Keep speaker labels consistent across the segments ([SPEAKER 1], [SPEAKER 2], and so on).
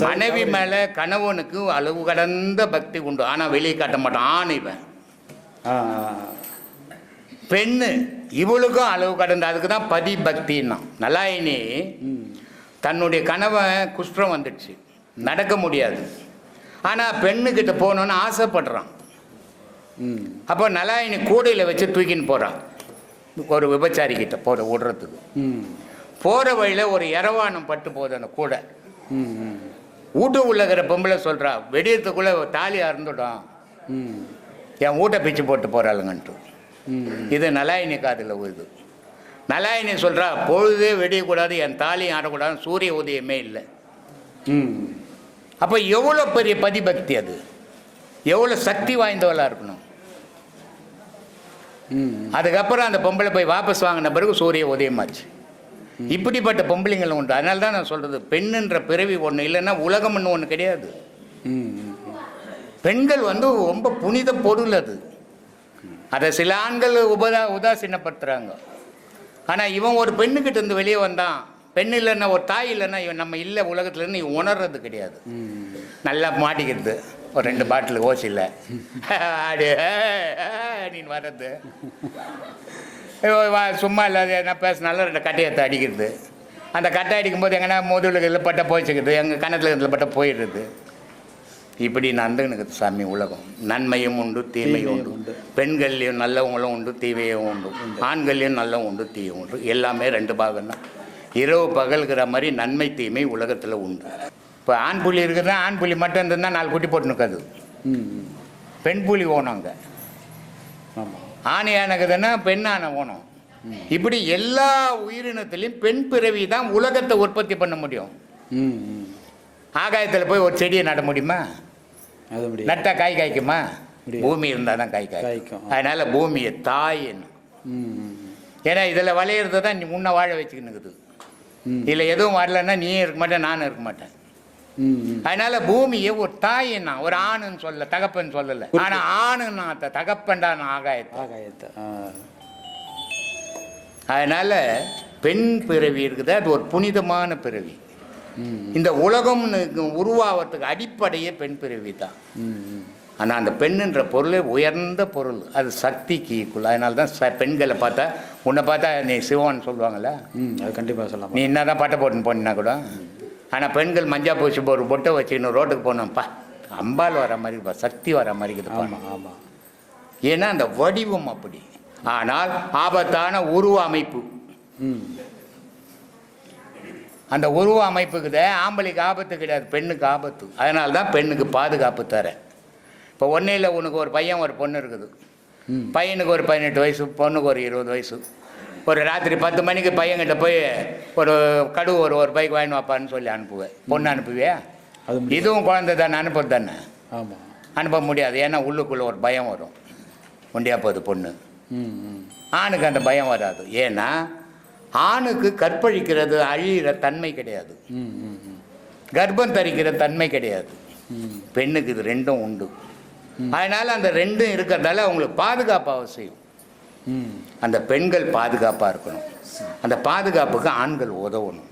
[SPEAKER 1] மனைவி மேல கணவனுக்கு அளவு கடந்த பக்தி உண்டு. ஆனா வெளியே காட்ட மாட்டான். ஆண் இவன். பெண்ணு இவளுக்கும் அளவு கடந்த. அதுக்கு தான் பதி பக்தின்னா. நலாயினி
[SPEAKER 2] ம்.
[SPEAKER 1] தன்னுடைய கணவன் குஷ்டம் வந்துடுச்சு. நடக்க முடியாது. ஆனால் பெண்ணுக்கிட்ட போகணுன்னு ஆசைப்படுறான். அப்போ நலாயினி கூடையில் வச்சு தூக்கின்னு போகிறான் ஒரு விபச்சாரி கிட்ட போகிற விடுறதுக்கு
[SPEAKER 2] ம்.
[SPEAKER 1] போகிற வழியில் ஒரு இரவானம் பட்டு போகுது அந்த கூடை. வீட்டு உள்ளகிற பொம்பளை சொல்கிறா வெடியத்துக்குள்ளே தாலி அறுந்துடும்.
[SPEAKER 2] ம்
[SPEAKER 1] என் வீட்டை பிச்சு போட்டு போகிறாளுங்கன்ட்டு இது நலாயினி காதில் உழுது நலாயினி சொல்கிறா பொழுதே வெடியக்கூடாது என் தாலியும் ஆடக்கூடாது சூரிய உதயமே இல்லை.
[SPEAKER 2] ம்.
[SPEAKER 1] அப்போ எவ்வளோ பெரிய பதிபக்தி அது? எவ்வளோ சக்தி வாய்ந்தவளாக இருக்கணும்?
[SPEAKER 2] ம்.
[SPEAKER 1] அதுக்கப்புறம் அந்த பொம்பளை போய் வாபஸ் வாங்கின பிறகு சூரிய உதயமாச்சு. இப்படிப்பட்ட பொம்பளைங்களும் உண்டு அதனால தான் நான் சொல்கிறது பெண்ணுன்ற பிறவி ஒன்று இல்லைன்னா உலகம்னு ஒன்று கிடையாது பெண்கள் வந்து ரொம்ப புனித பொருள் அது அதை சில ஆண்கள் உபதா உதாசீனப்படுத்துகிறாங்க ஆனால் இவன் ஒரு பெண்ணுக்கிட்ட இருந்து வெளியே வந்தான் பெண் இல்லைன்னா ஒரு தாய் இல்லைன்னா இவன் நம்ம இல்லை உலகத்துலன்னு இவன் உணர்றது கிடையாது நல்லா மாட்டிக்கிறது ஒரு ரெண்டு பாட்டில் ஓசில்லை ஆடு நீ வர்றது வா, சும்மா இல்லாத என்ன பேசினாலும் ரெண்டு கட்டையத்தை அடிக்கிறது. அந்த கட்டை அடிக்கும்போது எங்கன்னா முதுகுல இதில் பட்ட போய்ச்சிக்கிறது எங்கள் கணத்தில் இதில் பட்ட போயிடுறது இப்படி நந்துனுக்கு சாமி உலகம். நன்மையும் உண்டு தீமையும் உண்டு.
[SPEAKER 2] உண்டு.
[SPEAKER 1] பெண்கள்லையும் நல்லவங்களும் உண்டு தீமையும் உண்டு. ஆண்கள்லையும் நல்லவும் உண்டு தீயும் உண்டு. எல்லாமே ரெண்டு பாகம் தான் இரவு பகல்கிற மாதிரி நன்மை தீமை உலகத்தில் உண்டு. இப்போ ஆண் புலி இருக்குதுன்னா ஆண் புலி மட்டும் இருந்ததுன்னா நாலு குட்டி போட்டு நிற்காது
[SPEAKER 2] ம் ம்.
[SPEAKER 1] பெண் புலி ஓணும் அங்கே.
[SPEAKER 2] ஆமாம்
[SPEAKER 1] ஆண் யானைக்குதுன்னா பெண் யானை ஓணும். இப்படி எல்லா உயிரினத்திலையும் பெண் பிறவி தான் உலகத்தை உற்பத்தி பண்ண முடியும். ஆகாயத்தில் போய் ஒரு செடியை நட முடியுமா?
[SPEAKER 2] அது
[SPEAKER 1] நட்டா காய் காய்க்குமா. பூமி இருந்தால் தான் காய் காய்க்கும். அதனால பூமியை
[SPEAKER 2] ம்
[SPEAKER 1] ஏன்னா இதில் விளையிறது தான் நீ முன்ன வாழ வச்சுக்கினுக்குது
[SPEAKER 2] ம்.
[SPEAKER 1] இதில் எதுவும் வரலன்னா நீயும் இருக்க மாட்டேன் நானும் இருக்க மாட்டேன். அதனால பூமியை ஒரு தாயின்னா ஒரு ஆணுன்னு சொல்ல தகப்பன் சொல்லலை. ஆனால் ஆணுன்னா தகப்பன்டா ஆகாயத்தை.
[SPEAKER 2] ஆகாயத்தை
[SPEAKER 1] அதனால பெண் பிறவி இருக்குது? அது ஒரு புனிதமான பிறவி. இந்த உலகம்னு உருவாவதுக்கு அடிப்படையே பெண் பிறவி தான். ஆனால் அந்த பெண்ணுன்ற பொருளே உயர்ந்த பொருள். அது சக்திக்கு ஈக்குவல் அதனால தான் பெண்களை பார்த்தா உன்னை பார்த்தா நீ சிவன் சொல்லுவாங்கல்ல?
[SPEAKER 2] ம் அது கண்டிப்பாக சொல்லலாம்.
[SPEAKER 1] நீ என்ன தான் பட்டை போட்டுன்னு போனா கூட ஆனால் பெண்கள் மஞ்சா பூசி ஒரு பொட்டை வச்சுக்கணும் ரோட்டுக்கு போனோம்ப்பா. அம்பாள் வர மாதிரி இருப்பா, சக்தி வர மாதிரி இருக்குதுப்பா
[SPEAKER 2] ஆமாம் ஆமாம்
[SPEAKER 1] ஏன்னா அந்த வடிவம் அப்படி. ஆனால் ஆபத்தான உருவ அமைப்பு. அந்த உருவ அமைப்புக்குதே ஆம்பளைக்கு ஆபத்து கிடையாது பெண்ணுக்கு ஆபத்து. அதனால தான் பெண்ணுக்கு பாதுகாப்பு தரேன் இப்போ ஒன்றும் இல்லை உனக்கு ஒரு பையன் ஒரு பொண்ணு இருக்குது. பையனுக்கு ஒரு பதினெட்டு வயசு பொண்ணுக்கு ஒரு இருபது வயசு. ஒரு ராத்திரி பத்து மணிக்கு பையன்கிட்ட போய் ஒரு கடுகு ஒரு ஒரு பைக் வாங்கி வாப்பான்னு சொல்லி அனுப்புவேன். பொண்ணு அனுப்புவியா? இதுவும் குழந்தை தானே அனுப்புறது தானே?
[SPEAKER 2] ஆமாம்
[SPEAKER 1] அனுப்ப முடியாது. ஏன்னா உள்ளுக்குள்ளே ஒரு பயம் வரும். ஒண்டியா போகுது பொண்ணு. ஆணுக்கு அந்த பயம் வராது. ஏன்னா ஆணுக்கு கற்பழிக்கிறது அழியிற தன்மை கிடையாது. கர்ப்பம் தரிக்கிற தன்மை கிடையாது. பெண்ணுக்கு இது ரெண்டும் உண்டு. அதனால அந்த ரெண்டும் இருக்கிறதால அவங்களுக்கு பாதுகாப்பு அவசியம். அந்த பெண்கள் பாதுகாப்பாக இருக்கணும். அந்த பாதுகாப்புக்கு ஆண்கள் உதவணும்.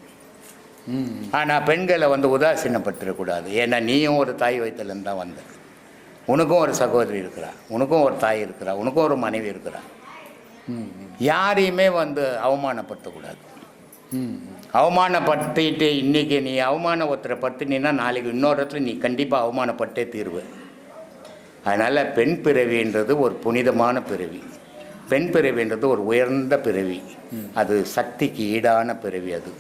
[SPEAKER 2] ம்.
[SPEAKER 1] ஆனால் பெண்களை வந்து உதாசீனப்படுத்திடக்கூடாது ஏன்னா நீயும் ஒரு தாய் வயிற்றுலேருந்து தான் வந்த. உனக்கும் ஒரு சகோதரி இருக்கிறா. உனக்கும் ஒரு தாய் இருக்கிறா. உனக்கும் ஒரு மனைவி இருக்கிறா. யாரையுமே வந்து அவமானப்படுத்தக்கூடாது. அவமானப்படுத்திட்டு இன்னைக்கு நீ அவமான ஒருத்தரை படுத்தினா நாளைக்கு இன்னொரு இடத்துல நீ கண்டிப்பாக அவமானப்பட்டே தீர்வு. அதனால் பெண் பிறவின்றது ஒரு புனிதமான பிறவி. பெண் பிறவின்றது ஒரு உயர்ந்த பிறவி. அது சக்திக்கு ஈடான பிறவி அது.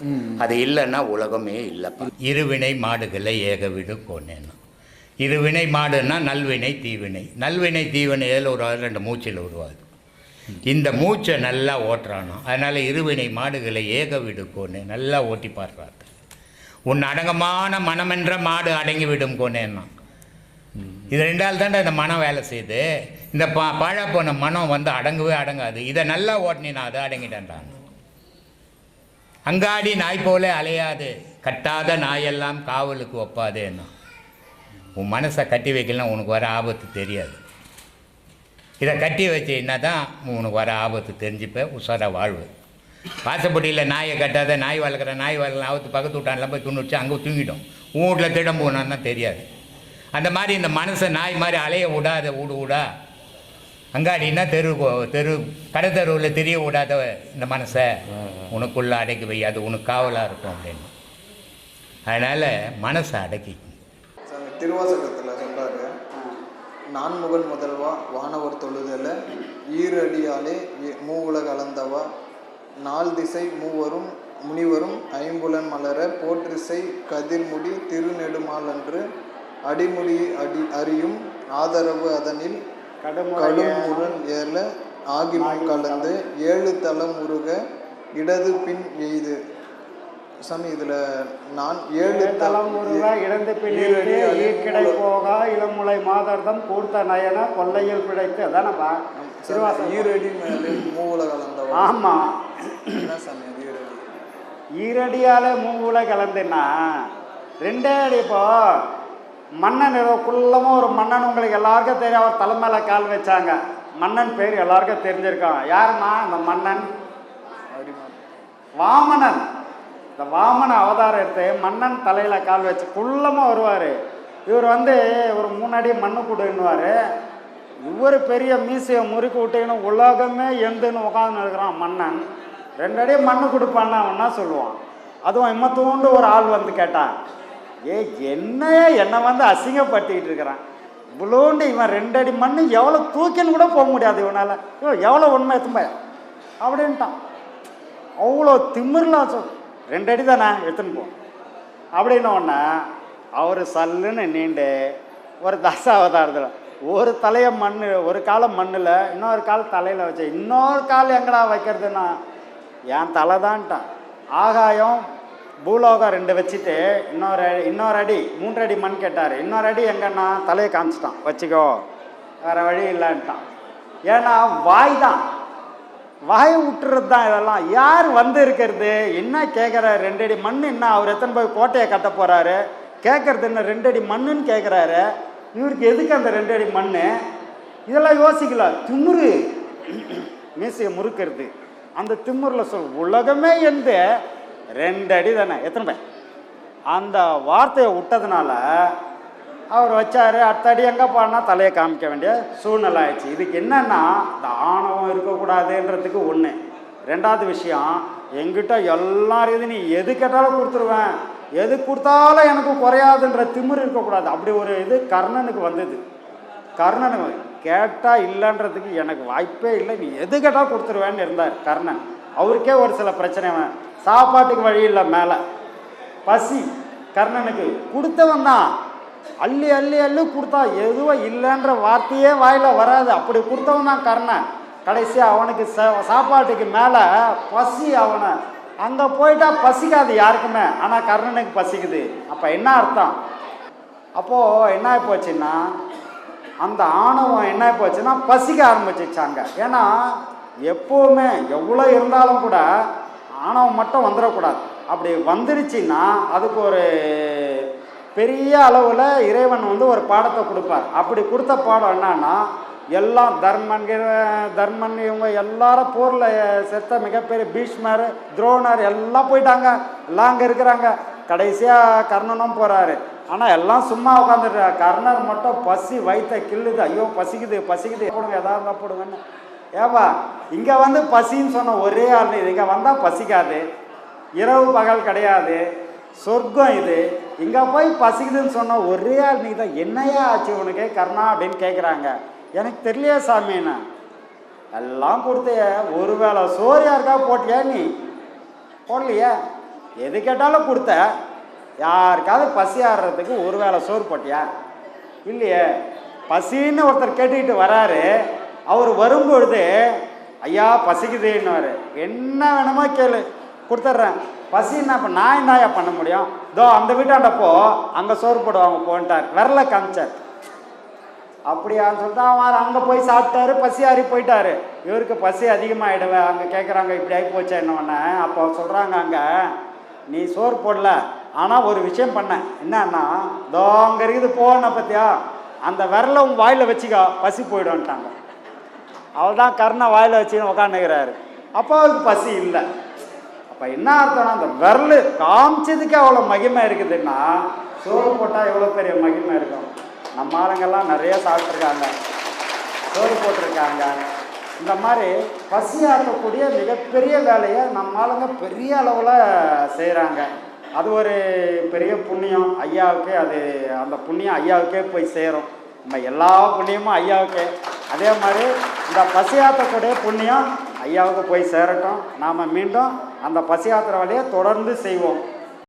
[SPEAKER 1] அது இல்லைன்னா உலகமே இல்லைப்பா. இருவினை மாடுகளை ஏகவிடு போனேன்னு இருவினை மாடுன்னா நல்வினை தீவினை. நல்வினை தீவினை ஏதில் ஒரு ரெண்டு மூச்சில் உருவாது இந்த மூச்சை நல்லா ஓட்டுறானோ. அதனால் இருவினை மாடுகளை ஏக விடு நல்லா ஓட்டி பாடுறாரு உன் அடங்கமான மனமென்ற மாடு அடங்கி விடும் கோனேன்னா இது ரெண்டால் தாண்டா இந்த மனம் வேலை செய்யுது. இந்த பா பாழா போன மனம் வந்து அடங்கவே அடங்காது. இதை நல்லா ஓட்டினா அது அடங்கிட்டேன்டான் அங்காடி நாய் போல அலையாது. கட்டாத நாயெல்லாம் காவலுக்கு ஒப்பாதேன்னா உன் மனசை கட்டி வைக்கலாம் உனக்கு வர ஆபத்து தெரியாது. இதை கட்டி வச்சீங்கன்னா தான் உனக்கு வர ஆபத்து தெரிஞ்சுப்ப? உசாராக வாழ்வு. வாசப்படியில் நாயை கட்டாத நாய் வளர்க்குற நாய் வளர்க்குற ஆபத்து பக்கத்து விட்டான்லாம் போய் துணிச்சு அங்கே தூங்கிட்டோம். உன் வீட்டில் திடம் போனான்னா தெரியாது. அந்த மாதிரி இந்த மனசை நாய் மாதிரி அலைய விடாத விடு விடா. அங்காடின்னா தெரு கோ- தெரு கடை தெருவில் தெரிய விடாத இந்த மனசை. உனக்குள்ளே அடக்கி வை அது உனக்கு காவலாக இருக்கும் அப்படின்னு. அதனால் மனசை அடக்கி.
[SPEAKER 3] திருவாசகத்தில் சொல்றாரு நான்முகன் முதல்வா வானவர் தொழுதல ஈரடியாலே இ- மூவுலக அளந்தவா நால் திசை மூவரும் முனிவரும் ஐம்புலன் மலர போற்றிசை கதிர்முடி திருநெடுமாலன்று அடிமுடி அடி அறியும் ஆதரவு அதனில் கடுமுரண் ஏல ஆகிமும் கலந்து ஏழு தலம் உருக இடது பின் எய்து. சாமி இதுல நான் ஏழு
[SPEAKER 4] தலம் ஒருவ இழந்து பின்னிட்டு ஈர்க்கிடை போகா இளமுலை மாதர்தம் கூர்த்த நயன கொல்லையில் பிழைத்து. அதானப்பா? திருவாசகம்.
[SPEAKER 3] ஈரடி மேலே மூவுல கலந்தவா
[SPEAKER 4] ஆமா.
[SPEAKER 3] சாமி ஈரடி?
[SPEAKER 4] ஈரடியால மூவுல கலந்துன்னா ரெண்டே அடி இப்போ மன்னன் குள்ளமும் ஒரு மன்னன் உங்களுக்கு எல்லாருக்கும் தெரியும். அவர் தலை கால் வச்சாங்க. மன்னன் பேர் எல்லாருக்கும் தெரிஞ்சிருக்கான் யாருன்னா அந்த மன்னன். வாமனன். இந்த வாமன அவதாரம் எடுத்து மன்னன் தலையில் கால் வச்சு குள்ளமாக வருவார். இவர் வந்து ஒரு மூணடி மண்ணு கொடுன்னுவார். இவர் பெரிய மீசையை முறுக்கி விட்டீங்கன்னு உலகமே எந்துன்னு உட்காந்து இருக்கிறான் மன்னன். ரெண்டு மண்ணு கொடுப்பான்னு அவனா சொல்லுவான்? அதுவும் இம்மத்தூண்டு ஒரு ஆள் வந்து கேட்டான். ஏ என்னையே என்னை வந்து அசிங்கப்படுத்திக்கிட்டு இருக்கிறான். இவ்வளோண்டு இவன் ரெண்டு அடி மண்ணு எவ்வளோ தூக்கின்னு கூட போக முடியாது இவனால். எவ்வளோ உண்மை தும்ப அப்படின்ட்டான். அவ்வளோ திமிர்லாம் சொல். ரெண்டு அடி தானே எடுத்துன்னு போ. அப்படின்னோடனே அவர் சல்லுன்னு நீண்டு ஒரு தசாவதாரத்தில் ஒரு தலையை மண் ஒரு காலை மண்ணில் இன்னொரு கால் தலையில் வச்சு இன்னொரு கால் எங்கடா வைக்கிறதுன்னா? என் தலை தான்ட்டான். ஆகாயம் பூலோகம் ரெண்டு வச்சுட்டு இன்னொரு இன்னொரு அடி மூன்று அடி மண் கேட்டார். இன்னொரு அடி எங்கன்னா தலையை காமிச்சிட்டான். வச்சுக்கோ. வேறு வழி இல்லைன்ட்டான். ஏன்னா வாய் தான். வாய் விட்டுறது தான் இதெல்லாம். யார் வந்து இருக்கிறது? என்ன கேட்குற ரெண்டடி மண் என்ன? அவர் எத்தனை போய் கோட்டையை கட்ட போகிறாரு கேட்குறது என்ன? ரெண்டடி மண்ணுன்னு கேட்குறாரு இவருக்கு எதுக்கு அந்த ரெண்டடி மண் இதெல்லாம் யோசிக்கல. திமுரு. மீசையை முறுக்கிறது. அந்த திமுறில் சொல் உலகமே எந்த ரெண்டு அடி தானே. எத்தனை பேர் அந்த வார்த்தையை விட்டதுனால அவர் வச்சார். அடுத்த அடி எங்கே பாடினா தலையை காமிக்க வேண்டிய சூழ்நிலை ஆயிடுச்சு. இதுக்கு என்னென்னா இந்த ஆணவம் இருக்கக்கூடாதுன்றதுக்கு ஒன்று ரெண்டாவது விஷயம் எங்கிட்ட எல்லாரும் இது நீ எது கேட்டாலும் கொடுத்துருவேன். எது கொடுத்தாலும் எனக்கு குறையாதுன்ற திமிரு இருக்கக்கூடாது. அப்படி ஒரு இது கர்ணனுக்கு வந்தது. கர்ணனுக்கு கேட்டால் இல்லைன்றதுக்கு எனக்கு வாய்ப்பே இல்லை. நீ எது கேட்டால் கொடுத்துருவேன்னு இருந்தார் கர்ணன். அவருக்கே ஒரு சில பிரச்சனை சாப்பாட்டுக்கு வழி இல்லை மேலே. பசி. கர்ணனுக்கு கொடுத்தவன் தான். அள்ளி அள்ளி அள்ளி கொடுத்தா எதுவும் இல்லைன்ற வார்த்தையே வாயில் வராது. அப்படி கொடுத்தவன் தான் கர்ணன். கடைசியாக அவனுக்கு ச- சாப்பாட்டுக்கு மேலே பசி அவனை. அங்கே போயிட்டா பசிக்காது யாருக்குமே. ஆனால் கர்ணனுக்கு பசிக்குது. அப்போ என்ன அர்த்தம்? அப்போது என்ன ஆகி போச்சுன்னா அந்த ஆணவம் என்ன ஆகி போச்சுன்னா பசிக்க ஆரம்பிச்சிச்சாங்க ஏன்னா எப்போவுமே எவ்வளோ இருந்தாலும் கூட ஆணவம் மட்டும் வந்துடக்கூடாது. அப்படி வந்துருச்சுன்னா அதுக்கு ஒரு பெரிய அளவில் இறைவன் வந்து ஒரு பாடத்தை கொடுப்பார். அப்படி கொடுத்த பாடம் என்னன்னா எல்லாம் தர்மன் தர்மன் இவங்க எல்லாரும் போரில் செத்த மிகப்பெரிய பீஷ்மர் துரோணர் எல்லாம் போயிட்டாங்க. எல்லாம் அங்கே இருக்கிறாங்க. கடைசியாக கர்ணனும் போகிறாரு ஆனால் எல்லாம் சும்மா உட்காந்துட்டு கர்ணர் மட்டும் பசி வயிற்ற கிள்ளுது. ஐயோ பசிக்குது பசிக்குது. போடுங்க எதாவது இருந்தால் போடுங்கன்னு. ஏப்பா இங்கே வந்து பசின்னு சொன்ன ஒரே ஆள் இது இங்கே வந்தால் பசிக்காது. இரவு பகல் கிடையாது. சொர்க்கம் இது. இங்கே போய் பசிக்குதுன்னு சொன்ன ஒரே ஆள் நீ தான். என்னையா ஆச்சு உனக்கு? கர்ணா அப்படின்னு கேட்குறாங்க எனக்கு தெரியலையே சாமின்னா. எல்லாம் கொடுத்தைய. ஒரு வேளை சோறு யாருக்கா போட்டியா நீ? போடலையே. எது கேட்டாலும் கொடுத்த. யாருக்காவது பசி ஆடுறதுக்கு ஒரு வேளை சோறு போட்டியா? இல்லையே. பசின்னு ஒருத்தர் கேட்டுக்கிட்டு வராரு. அவர் வரும்பொழுது ஐயா பசிக்குதுன்னுவார். என்ன வேணுமோ கேளு. கொடுத்துட்றேன் பசின்னா இப்போ நான் என்னயா பண்ண முடியும்? இதோ அந்த வீட்டாண்டப்போ அங்கே சோறு போடுவாங்க போன்ட்டார். விரல காமிச்சார். அப்படியான்னு சொல்லிட்டு அவர் அங்கே போய் சாப்பிட்டாரு பசி ஆறி போயிட்டாரு. இவருக்கு பசி அதிகமாகிடுவேன் அங்கே கேட்குறாங்க இப்படி ஆகி போச்சு என்னவொன்னே. அப்போ சொல்கிறாங்க அங்கே நீ சோறு போடல. ஆனால் ஒரு விஷயம் பண்ணேன் என்னன்னா இதோ அங்கே இருக்குது போன பார்த்தியா அந்த விரல உன் வாயில் வச்சுக்கோ. பசி போயிடும்ட்டாங்க. அவள் தான் கருணை வாயில் வச்சுன்னு உக்காந்துக்கிறாரு. அப்போ அவருக்கு பசி இல்லை. அப்போ என்ன அர்த்தம்னா அந்த விரல் காமிச்சதுக்கு அவ்வளோ மகிமை இருக்குதுன்னா சோறு போட்டால் எவ்வளோ பெரிய மகிமை இருக்கும். நம்ம ஆளுங்கெல்லாம் நிறைய சாப்பிட்ருக்காங்க சோறு போட்டிருக்காங்க. இந்த மாதிரி பசியாற்றக்கூடிய மிகப்பெரிய வேலையை நம்ம ஆளுங்க பெரிய அளவில் செய்கிறாங்க அது ஒரு பெரிய புண்ணியம். ஐயாவுக்கே அது அந்த புண்ணியம் ஐயாவுக்கே போய் சேரும். நம்ம எல்லா புண்ணியமும் ஐயாவுக்கே. அதே மாதிரி இந்த பசி புண்ணியம் ஐயாவுக்கு போய் சேரட்டும். நாம் மீண்டும் அந்த பசி வழியை தொடர்ந்து செய்வோம்.